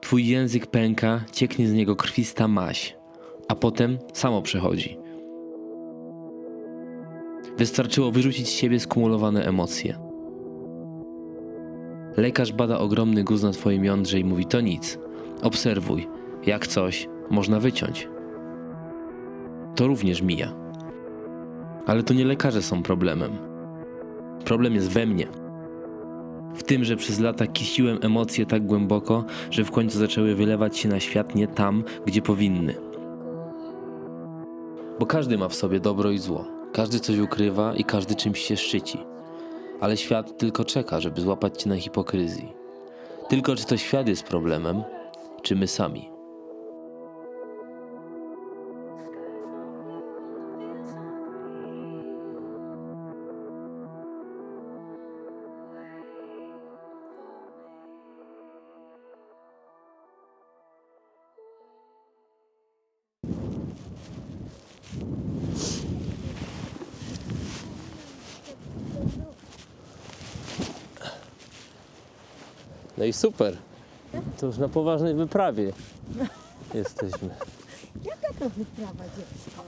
Twój język pęka, cieknie z niego krwista maź, a potem samo przechodzi. Wystarczyło wyrzucić z siebie skumulowane emocje. Lekarz bada ogromny guz na twoim jądrze i mówi to nic. Obserwuj, jak coś można wyciąć. To również mija. Ale to nie lekarze są problemem. Problem jest we mnie. W tym, że przez lata kisiłem emocje tak głęboko, że w końcu zaczęły wylewać się na świat nie tam, gdzie powinny. Bo każdy ma w sobie dobro i zło. Każdy coś ukrywa i każdy czymś się szczyci. Ale świat tylko czeka, żeby złapać cię na hipokryzji. Tylko czy to świat jest problemem, czy my sami? No i super. To już na poważnej wyprawie jesteśmy. Jaka to wyprawa dziecko?